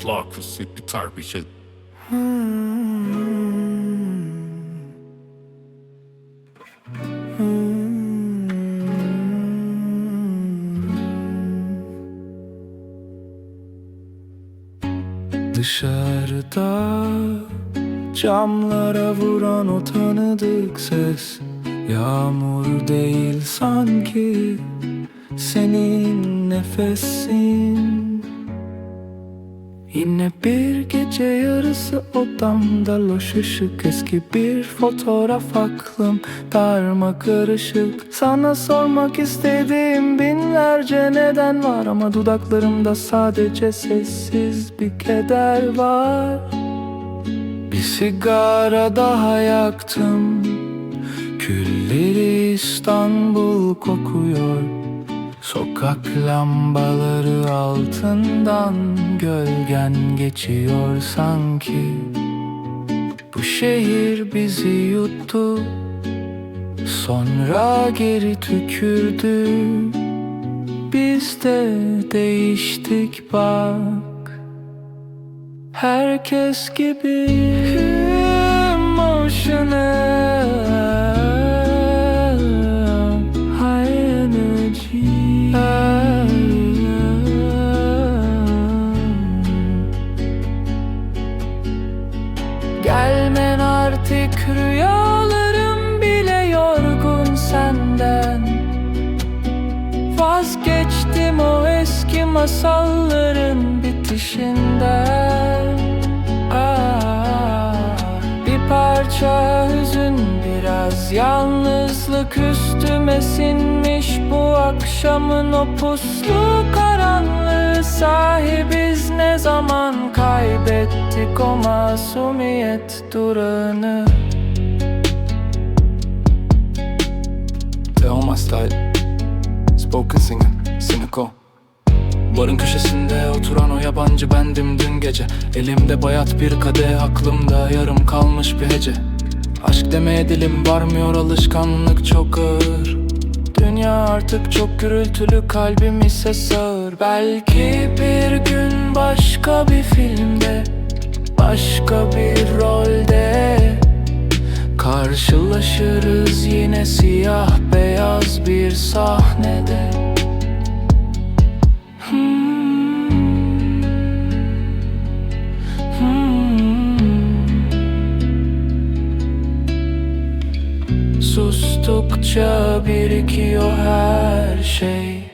slagskjuts i gitarrbitet. Dışarıda camlara vuran o tanıdık ses Yağmur değil sanki senin nefesin Yine bir gece yarısı odamda loş ışık Eski bir fotoğraf aklım darma karışık. Sana sormak istediğim binlerce neden var Ama dudaklarımda sadece sessiz bir keder var. Bir sigara daha yaktım Külleri İstanbul kokuyor Sokak lambaları altından gölgen geçiyor sanki. Bu şehir bizi yuttu Sonra geri tükürdü. Biz de değiştik bak Herkes gibi artık rüyalarım bile yorgun senden. Vazgeçtim o eski masalların bitişinden. Ah, Bir parça hüzün biraz yalnızlık üstüme sinmiş Bu akşamın o puslu karanlığı zaman kaybettik o masumiyet durağını. Teoma style Spoken singer Cynical. Barın köşesinde oturan o yabancı bendim dün gece. Elimde bayat bir kadeh aklımda yarım kalmış bir hece. Aşk demeye dilim varmıyor alışkanlık çok ağır. Dünya artık çok gürültülü kalbim ise sağır. Belki bir gün başka bir filmde Başka bir rolde Karşılaşırız yine siyah beyaz bir sahnede Hmm. Hmm. Sustukça birikiyor her şey